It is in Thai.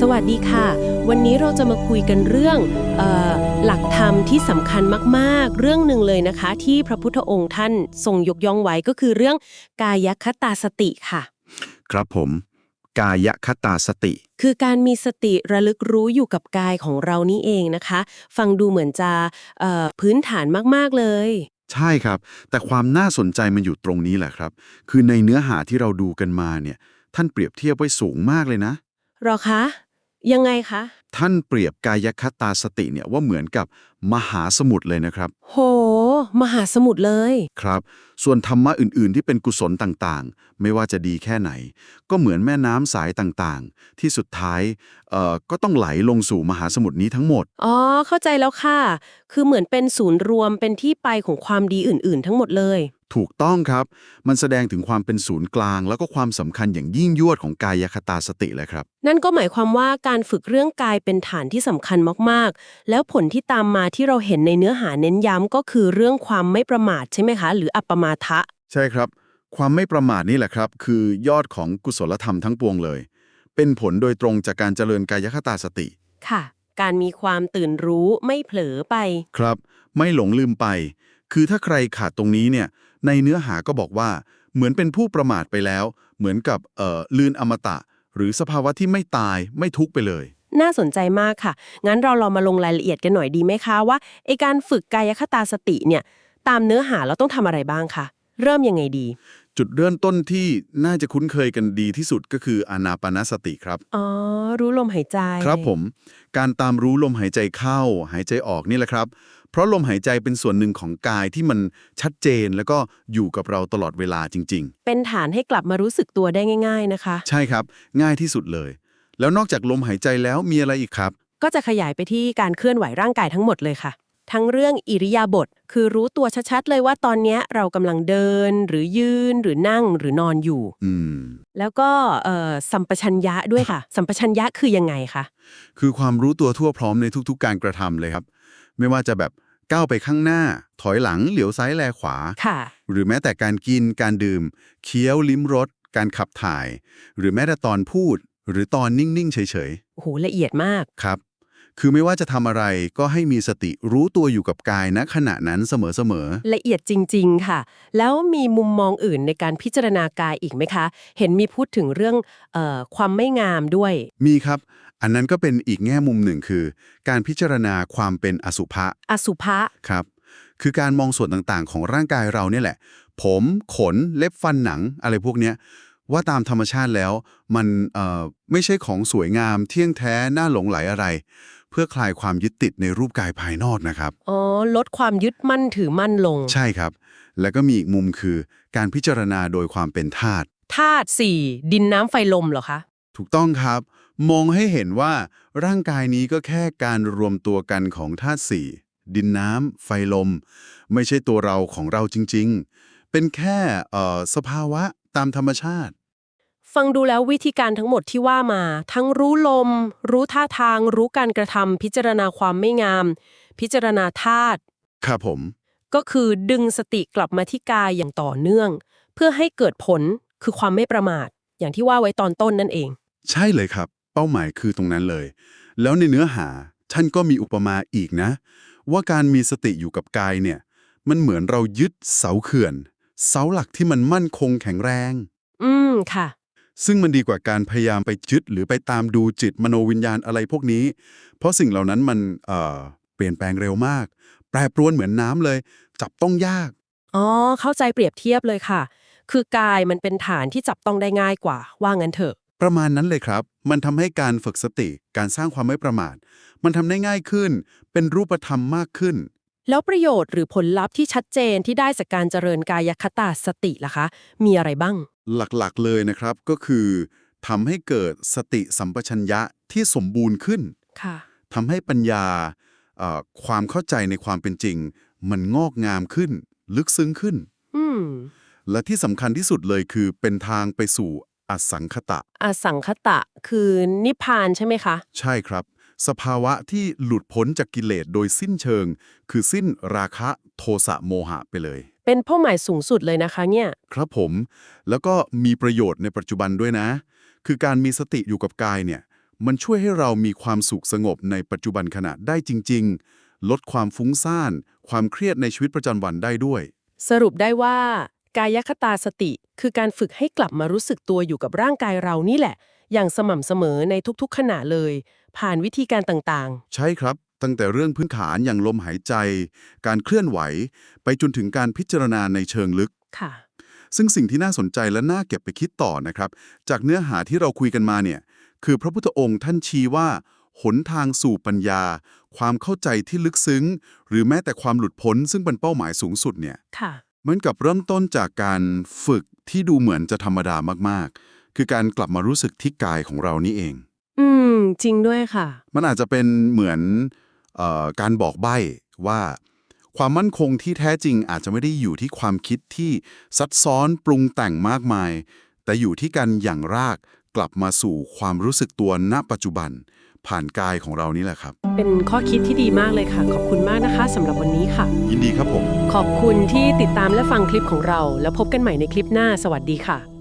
สวัสดีค่ะ วันนี้เราจะมาคุยกันเรื่องเออหลักธรรมที่สำคัญมาก ๆ เรื่องหนึ่งเลยนะคะ ที่พระพุทธองค์ท่านทรงยกย่องไว้ก็คือเรื่องกายคตาสติค่ะ ครับผม กายคตาสติ คือการมีสติระลึกรู้อยู่กับกายของเรานี่เองนะคะ ฟังดูเหมือนจะเอ่อพื้นฐานมาก ๆ เลยใช่ครับ แต่ความน่าสนใจมันอยู่ตรงนี้แหละครับ คือในเนื้อหาที่เราดูกันมาเนี่ย ท่านเปรียบเทียบไว้สูงมากเลยนะหรอคะ ยังไงคะ ท่านเปรียบกายคตาสติเนี่ยว่าเหมือนกับมหาสมุทรเลยนะครับ โห มหาสมุทรเลย ครับ ส่วนธรรมะอื่น ๆ ที่เป็นกุศลต่างๆ ไม่ว่าจะดีแค่ไหน ก็เหมือนแม่น้ำสายต่างๆ ที่สุดท้ายเอ่อก็ต้องไหลลงสู่มหาสมุทรนี้ทั้งหมด อ๋อ เข้าใจแล้วค่ะ คือเหมือนเป็นศูนย์รวมเป็นที่ไปของความดีอื่น ๆ ทั้งหมดเลย ถูกต้องครับ มันแสดงถึงความเป็นศูนย์กลาง แล้วก็ความสำคัญอย่างยิ่งยวดของกายคตาสติเลยครับ นั่นก็หมายความว่าการฝึกเรื่องกายเป็นฐานที่สำคัญมากๆ แล้วผลที่ตามมาที่เราเห็นในเนื้อหาเน้นย้ำก็คือเรื่องความไม่ประมาทใช่ไหมคะ หรืออัปปมาทะ ใช่ครับ ความไม่ประมาทนี่แหละครับ คือยอดของกุศลธรรมทั้งปวงเลย เป็นผลโดยตรงจากการเจริญกายคตาสติ ค่ะ การมีความตื่นรู้ไม่เผลอไป ครับ ไม่หลงลืมไป คือถ้าใครขาดตรงนี้เนี่ย ในเนื้อหาก็บอกว่า เหมือนเป็นผู้ประมาทไปแล้ว เหมือนกับเอ่อลืนอมตะ หรือสภาวะที่ไม่ตายไม่ทุกข์ไปเลย น่าสนใจมากค่ะ งั้นเราลองมาลงรายละเอียดกันหน่อยดีไหมคะว่าไอการฝึกกายคตาสติเนี่ยตามเนื้อหาเราต้องทำอะไรบ้างคะเริ่มยังไงดี จุดเริ่มต้นที่น่าจะคุ้นเคยกันดีที่สุดก็คืออานาปานสติครับ อ๋อ รู้ลมหายใจ ครับผม การตามรู้ลมหายใจเข้า หายใจออกนี่แหละครับ เพราะลมหายใจเป็นส่วนหนึ่งของกายที่มันชัดเจนแล้วก็อยู่กับเราตลอดเวลาจริงเป็นฐานให้กลับมารู้สึกตัวได้ง่าย ๆนะคะๆใช่ครับ ง่ายที่สุดเลย แล้วนอกจากลมหายใจแล้วมีอะไรอีกครับ ก็จะขยายไปที่การเคลื่อนไหวร่างกายทั้งหมดเลยค่ะ ทั้งเรื่องอิริยาบถคือรู้ตัวชัดๆเลยว่าตอนเนี้ยเรากำลังเดิน หรือยืนหรือนั่งหรือนอนอยู่ อืม แล้วก็เอ่อสัมปชัญญะด้วยค่ะ สัมปชัญญะคือยังไงคะ คือความรู้ตัวทั่วพร้อมในทุกๆ การกระทำเลยครับ ไม่ว่าจะแบบก้าวไปข้างหน้า ถอยหลังเหลียวซ้ายแลขวาค่ะหรือแม้แต่การกินการดื่ม เคี้ยวลิ้มรสการขับถ่าย หรือแม้แต่ตอนพูด หรือตอนนิ่ง ๆ เฉยโอ้โหละเอียดมากๆครับ คือไม่ว่าจะทำอะไรก็ให้มีสติรู้ตัวอยู่กับกายณขณะนั้นเสมอละเอียดจริง ๆ ค่ะ แล้วมีมุมมองอื่นในการพิจารณากายอีกไหมคะ เห็นมีพูดถึงเรื่องเออความไม่งามด้วย ๆ มีครับ อันนั้นก็เป็นอีกแง่มุมหนึ่งคือ การพิจารณาความเป็นอสุภะอสุภะ ครับ คือการมองส่วนต่างๆ ของร่างกายเราเนี่ยแหละ ผมขนเล็บฟันหนังอะไรพวกเนี้ยว่าตามธรรมชาติแล้วมันเอ่อไม่ใช่ของสวยงามเที่ยงแท้น่าหลงไหลอะไร เพื่อคลายความยึดติดในรูปกายภายนอกนะครับ อ๋อ ลดความยึดมั่นถือมั่นลง ใช่ครับ แล้วก็มีอีกมุมคือการพิจารณาโดยความเป็นธาตุ ธาตุสี่ดินน้ำไฟลมเหรอคะ ถูกต้องครับ มองให้เห็นว่าร่างกายนี้ก็แค่การรวมตัวกันของธาตุสี่ดินน้ำ ไฟลม ไม่ใช่ตัวเราของเราจริง ๆ เป็นแค่เอ่อสภาวะตามธรรมชาติ ฟังดูแล้ววิธีการทั้งหมดที่ว่ามา ทั้งรู้ลม รู้ท่าทาง รู้การกระทำพิจารณาความไม่งาม พิจารณาธาตุครับผม ก็คือดึงสติกลับมาที่กายอย่างต่อเนื่อง เพื่อให้เกิดผลคือความไม่ประมาท อย่างที่ว่าไว้ตอนต้นนั่นเอง ใช่เลยครับ เป้าหมายคือตรงนั้นเลย แล้วในเนื้อหาท่านก็มีอุปมาอีกนะ ว่าการมีสติอยู่กับกายเนี่ย มันเหมือนเรายึดเสาเขื่อน เสาหลักที่มันมั่นคงแข็งแรง อืมค่ะ ซึ่งมันดีกว่าการพยายามไปยึดหรือไปตามดูจิตมโนวิญญาณอะไรพวกนี้ เพราะสิ่งเหล่านั้นมันเอ่อเปลี่ยนแปลงเร็วมาก แปรปรวนเหมือนน้ำเลย จับต้องยาก อ๋อ เข้าใจเปรียบเทียบเลยค่ะ คือกายมันเป็นฐานที่จับต้องได้ง่ายกว่า ว่างั้นเถอะ ประมาณนั้นเลยครับ มันทำให้การฝึกสติ การสร้างความไม่ประมาท มันทำได้ง่ายขึ้น เป็นรูปธรรมมากขึ้น แล้วประโยชน์หรือผลลัพธ์ที่ชัดเจนที่ได้จากการเจริญกายคตาสติล่ะคะ มีอะไรบ้าง หลักๆเลยนะครับก็คือทำให้เกิดสติสัมปชัญญะที่สมบูรณ์ขึ้นค่ะทำให้ปัญญาเอ่อความเข้าใจในความเป็นจริง มันงอกงามขึ้น ลึกซึ้งขึ้นอืมและที่สำคัญที่สุดเลยคือเป็นทางไปสู่อสังคตะ อสังคตะคือนิพพานใช่ไหมคะ ใช่ครับ สภาวะที่หลุดพ้นจากกิเลสโดยสิ้นเชิง คือสิ้นราคะโทสะโมหะไปเลย เป็นเป้าหมายสูงสุดเลยนะคะเนี่ย ครับผม แล้วก็มีประโยชน์ในปัจจุบันด้วยนะ คือการมีสติอยู่กับกายเนี่ย มันช่วยให้เรามีความสุขสงบในปัจจุบันขณะได้จริง ๆ ลดความฟุ้งซ่าน ความเครียดในชีวิตประจำวันได้ด้วย สรุปได้ว่า กายคตาสติ คือการฝึกให้กลับมารู้สึกตัวอยู่กับร่างกายเรานี่แหละ อย่างสม่ำเสมอในทุกๆ ขณะเลย ผ่านวิธีการต่างใช่ครับ ตั้งแต่เรื่องพื้นฐานอย่างลมหายใจ การเคลื่อนไหว ไปจนถึงการพิจารณาในเชิงลึกๆค่ะ ซึ่งสิ่งที่น่าสนใจและน่าเก็บไปคิดต่อนะครับ จากเนื้อหาที่เราคุยกันมาเนี่ย คือพระพุทธองค์ท่านชี้ว่าหนทางสู่ปัญญา ความเข้าใจที่ลึกซึ้ง หรือแม้แต่ความหลุดพ้นซึ่งเป็นเป้าหมายสูงสุดเนี่ยค่ะเหมือนกับเริ่มต้นจากการฝึกที่ดูเหมือนจะธรรมดามากๆ คือการกลับมารู้สึกที่กายของเรานี่เอง อืม จริงด้วยค่ะ มันอาจจะเป็นเหมือนเออ การบอกใบ้ว่าความมั่นคงที่แท้จริงอาจจะไม่ได้อยู่ที่ความคิดที่ซับซ้อนปรุงแต่งมากมาย แต่อยู่ที่การอย่างรากกลับมาสู่ความรู้สึกตัวณปัจจุบัน ผ่านกายของเรานี่แหละครับ เป็นข้อคิดที่ดีมากเลยค่ะ ขอบคุณมากนะคะสำหรับวันนี้ค่ะ ยินดีครับผม ขอบคุณที่ติดตามและฟังคลิปของเรา แล้วพบกันใหม่ในคลิปหน้า สวัสดีค่ะ